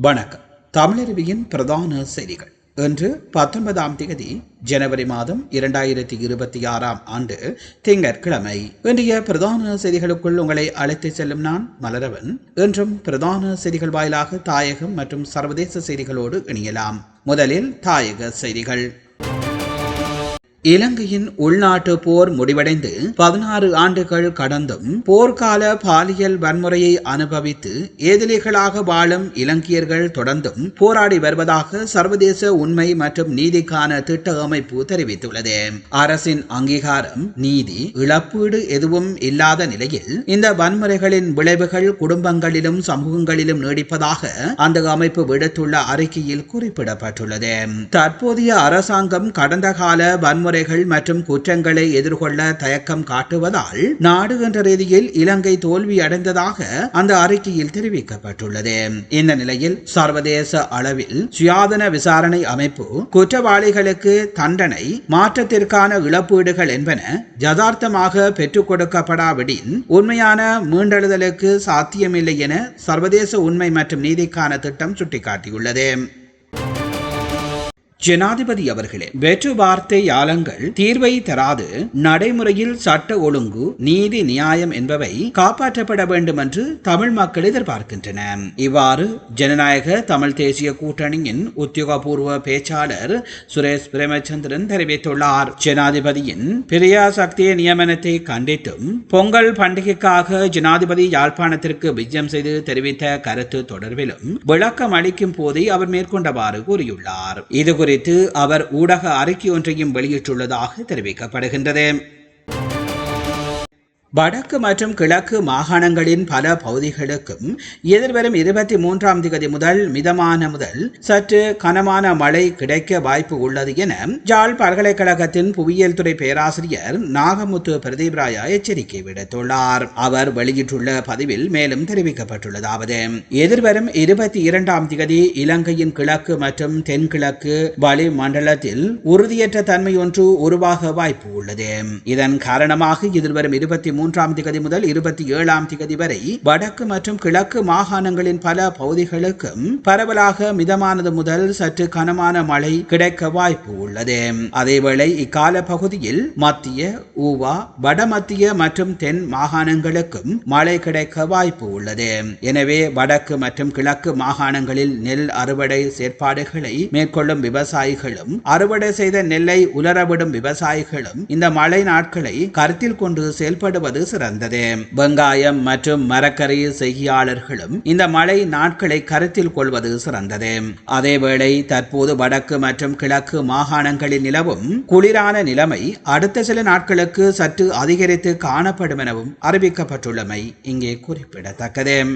வணக்கம். தமிழருவியின் பிரதான செய்திகள். இன்று பத்தொன்பதாம் தேதி ஜனவரி மாதம் இரண்டாயிரத்தி இருபத்தி ஆறாம் ஆண்டு திங்கட்கிழமை. இன்றைய பிரதான செய்திகளுக்குள் உங்களை அழைத்து செல்லும் நான் மலரவன். இன்றும் பிரதான செய்திகள் வாயிலாக தாயகம் மற்றும் சர்வதேச செய்திகளோடு இணையலாம். முதலில் தாயக செய்திகள். இலங்கையின் உள்நாட்டு போர் முடிவடைந்து பதினாறு ஆண்டுகள் கடந்தும் போர்க்கால பாலியல் வன்முறையை அனுபவித்து ஏதிலிகளாக வாழும் இலங்கையர்கள் தொடர்ந்தும் போராடி வருவதாக சர்வதேச உண்மை மற்றும் நீதிக்கான திட்ட அமைப்பு தெரிவித்துள்ளது. அரசின் அங்கீகாரம் நீதி இழப்பீடு எதுவும் இல்லாத நிலையில் இந்த வன்முறைகளின் விளைவுகள் குடும்பங்களிலும் சமூகங்களிலும் நீடிப்பதாக அந்த அமைப்பு விடுத்துள்ள அறிக்கையில் குறிப்பிடப்பட்டுள்ளது. தற்போதைய அரசாங்கம் கடந்த கால வன்முறை வன்முறைகள் மற்றும் குற்றங்களை எதிர்கொள்ள தயக்கம் காட்டுவதால் நாடு என்ற ரீதியில் இலங்கை தோல்வி அடைந்ததாக அந்த அறிக்கையில் தெரிவிக்கப்பட்டுள்ளது. இந்த நிலையில் சர்வதேச அளவில் சுயாதன விசாரணை அமைப்பு குற்றவாளிகளுக்கு தண்டனை மாற்றத்திற்கான இழப்பீடுகள் என்பன யதார்த்தமாக பெற்றுக் கொடுக்கப்படாவிடின் உண்மையான மீண்டெழுதலுக்கு சாத்தியமில்லை என சர்வதேச உண்மை மற்றும் நீதிக்கான திட்டம் சுட்டிக்காட்டியுள்ளது. ஜனாதிபதி அவர்களே வெற்று வார்த்தை யாலங்கள் தீர்வை தராது நடைமுறையில் சட்ட ஒழுங்கு நீதி நியாயம் என்பவை காப்பாற்றப்பட வேண்டும் என்று தமிழ் மக்கள் எதிர்பார்க்கின்றன. இவ்வாறு ஜனநாயக தமிழ் தேசிய கூட்டணியின் உத்தியோகபூர்வ பேச்சாளர் சுரேஷ் பிரேமச்சந்திரன் தெரிவித்துள்ளார். ஜனாதிபதியின் பிரியா சக்திய நியமனத்தை கண்டித்தும் பொங்கல் பண்டிகைக்காக ஜனாதிபதி யாழ்ப்பாணத்திற்கு விஜயம் செய்து தெரிவித்த கருத்து தொடர்பிலும் விளக்கம் அளிக்கும் போதே அவர் மேற்கொண்டவாறு கூறியுள்ளார். இது குறித்து அவர் ஊடக அறிக்கை ஒன்றையும் வெளியிட்டுள்ளதாக தெரிவிக்கப்படுகின்றது. வடக்கு மற்றும் கிழக்கு மாகாணங்களின் பல பகுதிகளுக்கும் எதிர்வரும் இருபத்தி மூன்றாம் தேதி முதல் மிதமான முதல் சற்று கனமான மழை கிடைக்க வாய்ப்பு உள்ளது என ஜாழ் பல்கலைக்கழகத்தின் புவியியல் துறை பேராசிரியர் நாகமுத்து பிரதீப் ராயா எச்சரிக்கை விடுத்துள்ளார். அவர் வெளியிட்டுள்ள பதிவில் மேலும் தெரிவிக்கப்பட்டுள்ளதாவது. எதிர்வரும் இருபத்தி இரண்டாம் தேதி இலங்கையின் கிழக்கு மற்றும் தென்கிழக்கு வளிமண்டலத்தில் உறுதியற்ற தன்மை ஒன்று உருவாக வாய்ப்பு உள்ளது. இதன் காரணமாக எதிர்வரும் இருபத்தி மூன்றாம் திகதி முதல் இருபத்தி ஏழாம் திகதி வரை வடக்கு மற்றும் கிழக்கு மாகாணங்களின் பல பகுதிகளுக்கும் பரவலாக மிதமானது முதல் சற்று கனமான மழை கிடைக்க வாய்ப்பு உள்ளது. அதேவேளை இக்கால பகுதியில் மத்திய ஊவா வடமத்திய மற்றும் தென் மாகாணங்களுக்கும் மழை கிடைக்க வாய்ப்பு உள்ளது. எனவே வடக்கு மற்றும் கிழக்கு மாகாணங்களில் நெல் அறுவடை செயற்பாடுகளை மேற்கொள்ளும் விவசாயிகளும் அறுவடை செய்த நெல்லை உலரவிடும் விவசாயிகளும் இந்த மழை நாட்களை கருத்தில் கொண்டு செயல்படுவது சிறந்தது. வெங்காயம் மற்றும் மரக்கறி செய்கையாளர்களும் இந்த மழை நாட்களை கருத்தில் கொள்வது சிறந்தது. அதேவேளை தற்போது வடக்கு மற்றும் கிழக்கு மாகாணங்களில் நிலவும் குளிரான நிலைமை அடுத்த சில நாட்களுக்கு சற்று அதிகரித்து காணப்படும் எனவும் அறிவிக்கப்பட்டுள்ளமை இங்கே குறிப்பிடத்தக்கது.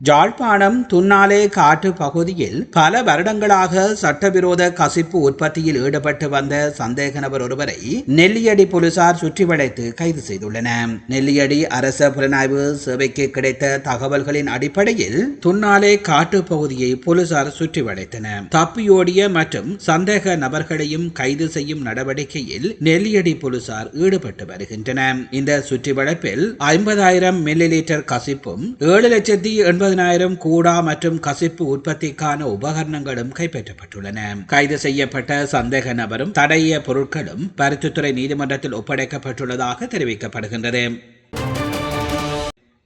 ஜாழ்ப்பாணம் துன்னாலே காட்டு பகுதியில் பல வருடங்களாக சட்டவிரோத கசிப்பு உற்பத்தியில் ஈடுபட்டு வந்த சந்தேக நபர் ஒருவரை நெல்லியடி போலீசார் சுற்றி வளைத்து கைது செய்துள்ளனர் நெல்லியடி அரச புலனாய்வு சேவைக்கு கிடைத்த தகவல்களின் அடிப்படையில் துன்னாலே காட்டு பகுதியை போலீசார் சுற்றி வளைத்தனர் தப்பியோடிய மற்றும் சந்தேக நபர்களையும் கைது செய்யும் நடவடிக்கையில் நெல்லியடி போலீசார் ஈடுபட்டு வருகின்றனர். இந்த சுற்றி வளைப்பில் ஐம்பதாயிரம் மில்லி லிட்டர் கசிப்பும் ஏழு லட்சத்தி எண்பது ஐம்பதனாயிரம் கூடா மற்றும் கசிப்பு உற்பத்திக்கான உபகரணங்களும் கைப்பற்றப்பட்டுள்ளன. கைது செய்யப்பட்ட சந்தேக நபரும் தடைய பொருட்களும் பருத்தித்துறை நீதிமன்றத்தில் ஒப்படைக்கப்பட்டுள்ளதாக தெரிவிக்கப்படுகின்றது.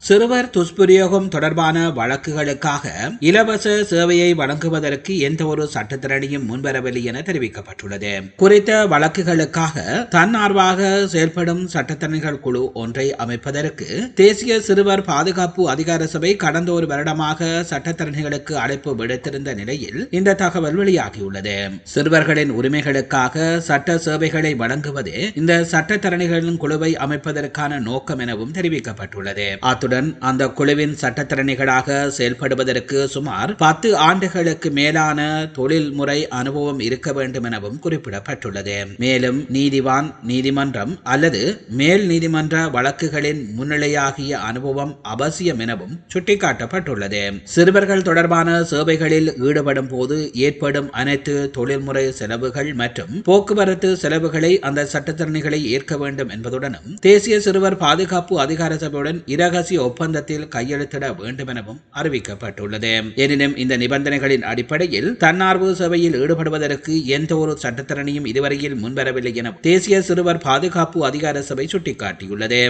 சிறுவர் துஷ்பிரயோகம் தொடர்பான வழக்குகளுக்காக இலவச சேவையை வழங்குவதற்கு எந்த ஒரு சட்டத்திறனியும் முன்வரவில்லை என தெரிவிக்கப்பட்டுள்ளது. குறித்த வழக்குகளுக்காக தன்னார்வாக செயல்படும் சட்டத்திறனிகள் குழு ஒன்றை அமைப்பதற்கு தேசிய சிறுவர் பாதுகாப்பு அதிகார சபை கடந்த ஒரு வருடமாக சட்டத்திறனிகளுக்கு அழைப்பு விடுத்திருந்த நிலையில் இந்த தகவல் வெளியாகியுள்ளது. சிறுவர்களின் உரிமைகளுக்காக சட்ட சேவைகளை வழங்குவதே இந்த சட்டத்தரணிகளின் குழுவை அமைப்பதற்கான நோக்கம் எனவும் தெரிவிக்கப்பட்டுள்ளது. அத்துடன் அந்த குழுவின் சட்டத்திறனிகளாக செயல்படுவதற்கு சுமார் பத்து ஆண்டுகளுக்கு மேலான தொழில்முறை அனுபவம் இருக்க வேண்டும் எனவும் குறிப்பிடப்பட்டுள்ளது. மேலும் நீதிவான் நீதிமன்றம் அல்லது மேல் நீதிமன்ற வழக்குகளின் முன்னிலையாகிய அனுபவம் அவசியம் எனவும் சுட்டிக்காட்டப்பட்டுள்ளது. சிறுவர்கள் தொடர்பான சேவைகளில் ஈடுபடும் போது ஏற்படும் அனைத்து தொழில்முறை செலவுகள் மற்றும் போக்குவரத்து செலவுகளை அந்த சட்டத்திறனிகளை ஏற்க வேண்டும் என்பதுடனும் தேசிய சிறுவர் பாதுகாப்பு அதிகார சபையுடன் இரகசிய ஒப்பந்தத்தில் கையெழுத்திட வேண்டும் எனவும் அறிவிக்கப்பட்டுள்ளது. எனினும் இந்த நிபந்தனைகளின் அடிப்படையில் தன்னார்வ சேவையில் ஈடுபடுவதற்கு எந்த ஒரு சட்டத்தரணியும் இதுவரையில் முன்வரவில்லை என தேசிய சிறுவர் பாதுகாப்பு அதிகார சபை சுட்டிக்காட்டியுள்ளது.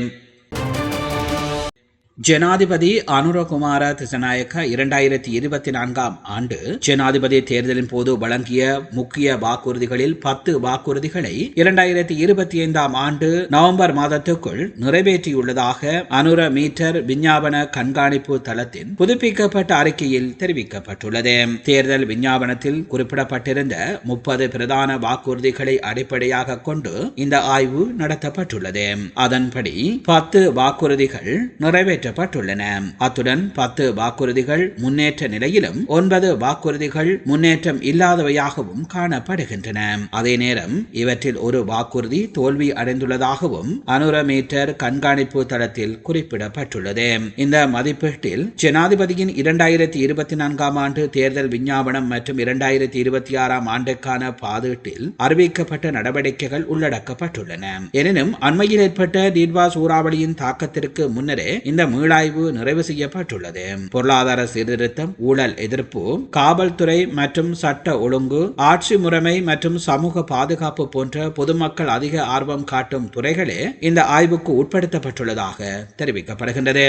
ஜனாதிபதி அனுரகுமார திசநாயக்க இரண்டாயிரத்தி இருபத்தி நான்காம் ஆண்டு ஜனாதிபதி தேர்தலின் போது வழங்கிய முக்கிய வாக்குறுதிகளில் பத்து வாக்குறுதிகளை இரண்டாயிரத்தி இருபத்தி ஐந்தாம் ஆண்டு நவம்பர் மாதத்துக்குள் நிறைவேற்றியுள்ளதாக அனுர மீட்டர் விஞ்ஞாபன கண்காணிப்பு தளத்தின் புதுப்பிக்கப்பட்ட அறிக்கையில் தெரிவிக்கப்பட்டுள்ளது. தேர்தல் விஞ்ஞாபனத்தில் குறிப்பிடப்பட்டிருந்த முப்பது பிரதான வாக்குறுதிகளை அடிப்படையாக கொண்டு இந்த ஆய்வு நடத்தப்பட்டுள்ளது. அதன்படி பத்து வாக்குறுதிகள் நிறைவேற்ற நிறைவேற்றப்பட்டுள்ளன அத்துடன் பத்து வாக்குறுதிகள் முன்னேற்ற நிலையிலும் ஒன்பது வாக்குறுதிகள் முன்னேற்றம் இல்லாதவையாகவும் காணப்படுகின்றன. அதே நேரம் இவற்றில் ஒரு வாக்குறுதி தோல்வி அடைந்துள்ளதாகவும் அனுரமீட்டர் கண்காணிப்பு தளத்தில் குறிப்பிடப்பட்டுள்ளது. இந்த மதிப்பீட்டில் ஜனாதிபதியின் இரண்டாயிரத்தி இருபத்தி நான்காம் ஆண்டு தேர்தல் விஞ்ஞாபனம் மற்றும் இரண்டாயிரத்தி இருபத்தி ஆறாம் ஆண்டுக்கான பாதீட்டில் அறிவிக்கப்பட்ட நடவடிக்கைகள் உள்ளடக்கப்பட்டுள்ளன. எனினும் அண்மையில் ஏற்பட்ட தீர்வா சூறாவளியின் தாக்கத்திற்கு முன்னரே இந்த மீளாய்வு நிறைவு செய்யப்பட்டுள்ளது. பொருளாதார சீர்திருத்தம் ஊழல் எதிர்ப்பு காவல்துறை மற்றும் சட்ட ஒழுங்கு ஆட்சி முறைமை மற்றும் சமூக பாதுகாப்பு போன்ற பொதுமக்கள் அதிக ஆர்வம் காட்டும் துறைகளே இந்த ஆய்வுக்கு உட்படுத்தப்பட்டுள்ளதாக தெரிவிக்கப்படுகின்றது.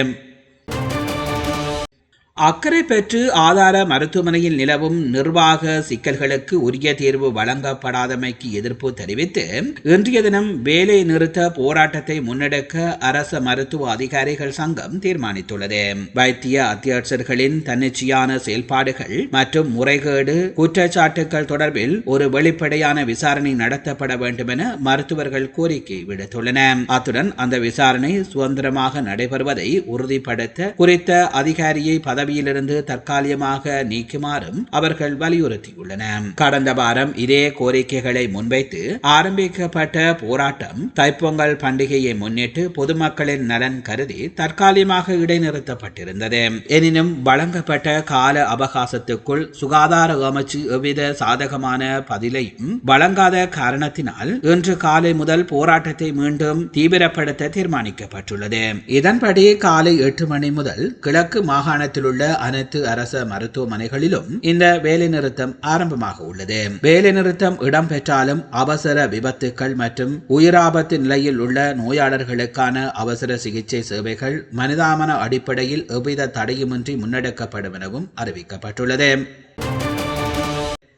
அக்கறை பெற்று ஆதார மருத்துவமனையில் நிலவும் நிர்வாக சிக்கல்களுக்கு உரிய தீர்வு வழங்கப்படாதமைக்கு எதிர்ப்பு தெரிவித்து இன்றைய தினம் வேலை நிறுத்த போராட்டத்தை முன்னெடுக்க அரச மருத்துவ அதிகாரிகள் சங்கம் தீர்மானித்துள்ளது. வைத்திய அத்தியட்சர்களின் தன்னிச்சையான செயல்பாடுகள் மற்றும் முறைகேடு குற்றச்சாட்டுகள் தொடர்பில் ஒரு வெளிப்படையான விசாரணை நடத்தப்பட வேண்டும் என மருத்துவர்கள் கோரிக்கை விடுத்துள்ளன. அத்துடன் அந்த விசாரணை சுதந்திரமாக நடைபெறுவதை உறுதிப்படுத்த குறித்த அதிகாரியை பதவி பதவியிலிருந்து தற்காலிகமாக நீக்குமாறும் அவர்கள் வலியுறுத்தியுள்ளனர் கடந்த வாரம் இதே கோரிக்கைகளை முன்வைத்து ஆரம்பிக்கப்பட்ட போராட்டம் தைப்பொங்கல் பண்டிகையை முன்னிட்டு பொதுமக்களின் நலன் கருதி தற்காலிகமாக இடைநிறுத்தப்பட்டிருந்தது. எனினும் வழங்கப்பட்ட கால அவகாசத்துக்குள் சுகாதார அமைச்சு எவ்வித சாதகமான பதிலையும் வழங்காத காரணத்தினால் இன்று காலை முதல் போராட்டத்தை மீண்டும் தீவிரப்படுத்த தீர்மானிக்கப்பட்டுள்ளது. இதன்படி காலை எட்டு மணி முதல் கிழக்கு மாகாணத்தில் உள்ள அனைத்து அரச மருத்துவமனைகளிலும் இந்த வேலைநிறுத்தம் ஆரம்பமாக உள்ளது. வேலைநிறுத்தம் இடம்பெற்றாலும் அவசர விபத்துக்கள் மற்றும் உயிராபத்து நிலையில் உள்ள நோயாளர்களுக்கான அவசர சிகிச்சை சேவைகள் மனிதாமன அடிப்படையில் எவ்வித தடையுமின்றி முன்னெடுக்கப்படும் எனவும் அறிவிக்கப்பட்டுள்ளது.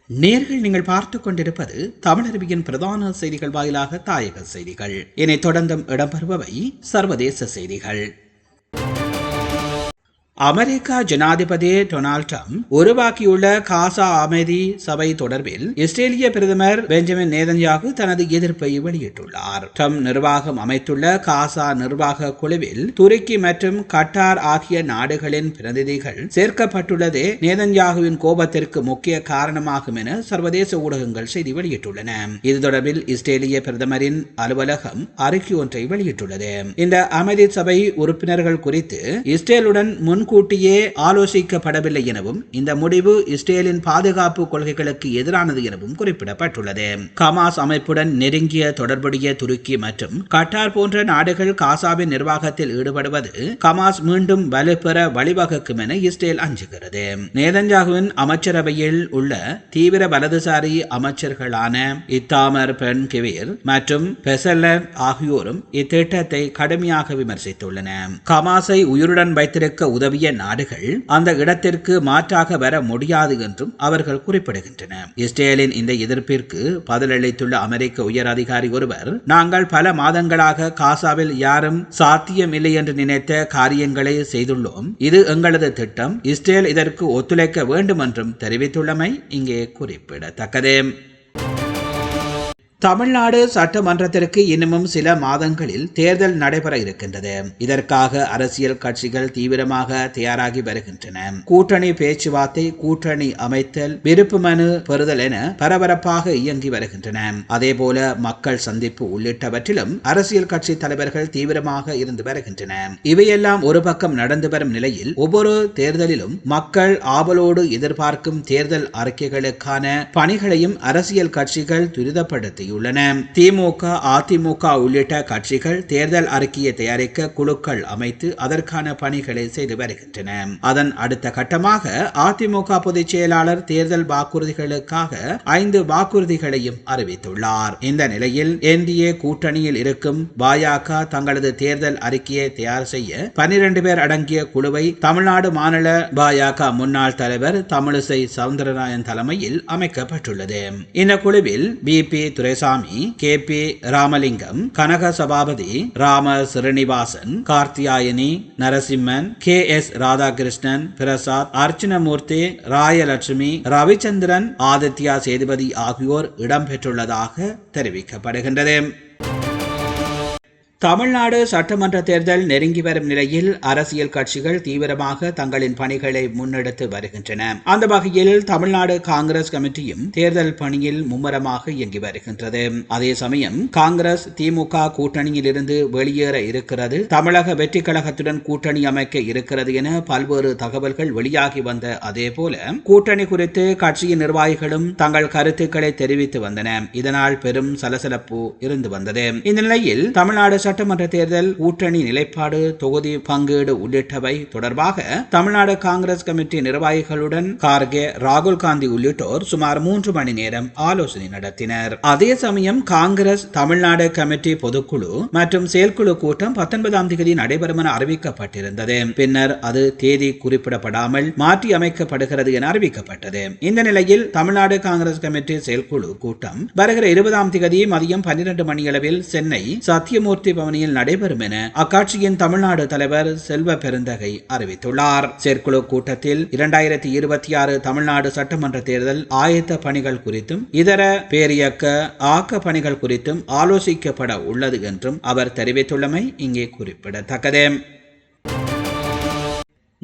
நேர்கள் நீங்கள் பார்த்துக் கொண்டிருப்பது தமிழருவியின் பிரதான செய்திகள் வாயிலாக தாயக செய்திகள். இனி தொடர்ந்தும் இடம்பெறுபவை சர்வதேச செய்திகள். அமெரிக்கா ஜனாதிபதி டொனால்ட் ட்ரம்ப் உருவாக்கியுள்ள காசா அமைதி சபை தொடர்பில் இஸ்ரேலிய பிரதமர் பெஞ்சமின் நேதன்யாகு தனது எதிர்ப்பை வெளியிட்டுள்ளார். ட்ரம்ப் நிர்வாகம் அமைத்துள்ள காசா நிர்வாக குழுவில் துருக்கி மற்றும் கட்டார் ஆகிய நாடுகளின் பிரதிநிதிகள் சேர்க்கப்பட்டுள்ளதே நேதன்யாகுவின் கோபத்திற்கு முக்கிய காரணமாகும் என சர்வதேச ஊடகங்கள் செய்தி வெளியிட்டுள்ளன. இது தொடர்பில் இஸ்ரேலிய பிரதமரின் அலுவலகம் அறிக்கை ஒன்றை வெளியிட்டுள்ளது. இந்த அமைதி சபை உறுப்பினர்கள் குறித்து இஸ்ரேலுடன் முன் முன்கூட்டியே ஆலோசிக்கப்படவில்லை எனவும் இந்த முடிவு இஸ்ரேலின் பாதுகாப்பு கொள்கைகளுக்கு எதிரானது எனவும் குறிப்பிடப்பட்டுள்ளது. கமாஸ் அமைப்புடன் நெருங்கிய தொடர்புடைய துருக்கி மற்றும் கட்டார் போன்ற நாடுகள் காசாவின் நிர்வாகத்தில் ஈடுபடுவது கமாஸ் மீண்டும் வலுப்பெற வழிவகுக்கும் என இஸ்ரேல் அஞ்சுகிறது. நேதஞ்சாகுவின் அமைச்சரவையில் உள்ள தீவிர வலதுசாரி அமைச்சர்களான இத்தாமர் பென் கிவீர் மற்றும் பெசல்லர் ஆகியோரும் இத்திட்டத்தை கடுமையாக விமர்சித்துள்ளன கமாஸை உயிருடன் வைத்திருக்க உதவி உதவிய நாடுகள் அந்த இடத்திற்கு மாற்றாக வர முடியாது என்றும் அவர்கள் குறிப்பிடுகின்றனர் இஸ்ரேலின் இந்த எதிர்ப்பிற்கு பதிலளித்துள்ள அமெரிக்க உயர் அதிகாரி ஒருவர் நாங்கள் பல மாதங்களாக காசாவில் யாரும் சாத்தியமில்லை என்று நினைத்த காரியங்களை செய்துள்ளோம். இது எங்களது திட்டம். இஸ்ரேல் இதற்கு ஒத்துழைக்க வேண்டும் என்றும் தெரிவித்துள்ளமை இங்கே குறிப்பிடத்தக்கது. தமிழ்நாடு சட்டமன்றத்திற்கு இன்னமும் சில மாதங்களில் தேர்தல் நடைபெற இருக்கின்றது. இதற்காக அரசியல் கட்சிகள் தீவிரமாக தயாராகி வருகின்றன. கூட்டணி பேச்சுவார்த்தை கூட்டணி அமைத்தல் விருப்பு மனு பெறுதல் என பரபரப்பாக இயங்கி வருகின்றன. அதேபோல மக்கள் சந்திப்பு உள்ளிட்டவற்றிலும் அரசியல் கட்சி தலைவர்கள் தீவிரமாக இருந்து வருகின்றன. இவையெல்லாம் ஒரு பக்கம் நடந்து வரும் நிலையில் ஒவ்வொரு தேர்தலிலும் மக்கள் ஆவலோடு எதிர்பார்க்கும் தேர்தல் அறிக்கைகளுக்கான பணிகளையும் அரசியல் கட்சிகள் துரிதப்படுத்தியுள்ளன. வழங்கியுள்ளன திமுக அதிமுக உள்ளிட்ட கட்சிகள் தேர்தல் அறிக்கையை தயாரிக்க குழுக்கள் அமைத்து அதற்கான பணிகளை செய்து வருகின்றன. அதன் அடுத்த கட்டமாக அதிமுக பொதுச் செயலாளர் தேர்தல் வாக்குறுதிகளுக்காக ஐந்து வாக்குறுதிகளையும் அறிவித்துள்ளார். இந்த நிலையில் என்டிஏ கூட்டணியில் இருக்கும் பாஜக தங்களது தேர்தல் அறிக்கையை தயார் செய்ய பனிரெண்டு பேர் அடங்கிய குழுவை தமிழ்நாடு மாநில பாஜக முன்னாள் தலைவர் தமிழிசை சவுந்தரநாயன் தலைமையில் அமைக்கப்பட்டுள்ளது. இந்த குழுவில் P P Duraisamy K. P. Ramalingam Kanaka Sabapathy Rama Srinivasan Karthiyayini Narasimhan K. S. Radhakrishnan Prasad Archanamoorthy Rayalakshmi Ravichandran Aditya Sethupathi ஆகியோர் இடம்பெற்றுள்ளதாக தெரிவிக்கப்படுகின்றது. தமிழ்நாடு சட்டமன்ற தேர்தல் நெருங்கி வரும் நிலையில் அரசியல் கட்சிகள் தீவிரமாக தங்களின் பணிகளை முன்னெடுத்து வருகின்றன. அந்த வகையில் தமிழ்நாடு காங்கிரஸ் கமிட்டியும் தேர்தல் பணியில் மும்முரமாக இயங்கி வருகின்றது. அதே சமயம் காங்கிரஸ் திமுக கூட்டணியில் இருந்து வெளியேற இருக்கிறது. தமிழக வெற்றி கழகத்துடன் கூட்டணி அமைக்க இருக்கிறது என பல்வேறு தகவல்கள் வெளியாகி வந்த அதே போல கூட்டணி குறித்து கட்சியின் நிர்வாகிகளும் தங்கள் கருத்துக்களை தெரிவித்து வந்தன. இதனால் பெரும் சலசலப்பு இருந்து வந்தது. இந்த நிலையில் தமிழ்நாடு சட்டமன்ற தேர்தல் கூட்டணி நிலைப்பாடு தொகுதி பங்கீடு உள்ளிட்டவை தொடர்பாக தமிழ்நாடு காங்கிரஸ் கமிட்டி நிர்வாகிகளுடன் கார்கே ராகுல் காந்தி உள்ளிட்டோர் சுமார் மூன்று மணி நேரம் ஆலோசனை நடத்தினர். அதே சமயம் காங்கிரஸ் தமிழ்நாடு கமிட்டி பொதுக்குழு மற்றும் செயற்குழு கூட்டம் பத்தொன்பதாம் தேதி நடைபெறும் என அறிவிக்கப்பட்டிருந்தது. பின்னர் அது தேதி குறிப்பிடப்படாமல் மாற்றி அமைக்கப்படுகிறது என அறிவிக்கப்பட்டது. இந்த நிலையில் தமிழ்நாடு காங்கிரஸ் கமிட்டி செயற்குழு கூட்டம் வருகிற இருபதாம் தேதி மதியம் பன்னிரண்டு மணியளவில் சென்னை சத்தியமூர்த்தி பவனியில் நடைபெறும் என அக்கட்சியின் தமிழ்நாடு தலைவர் செல்வ பெருந்தகை அறிவித்துள்ளார். செயற்குழு கூட்டத்தில் இரண்டாயிரத்தி இருபத்தி ஆறு தமிழ்நாடு சட்டமன்ற தேர்தல் ஆயத்த பணிகள் குறித்தும் இதர பேரியக்க ஆக்க பணிகள் குறித்தும் ஆலோசிக்கப்பட உள்ளது என்றும் அவர் தெரிவித்துள்ளமை இங்கே குறிப்பிடத்தக்கது.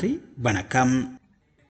நன்றி வணக்கம்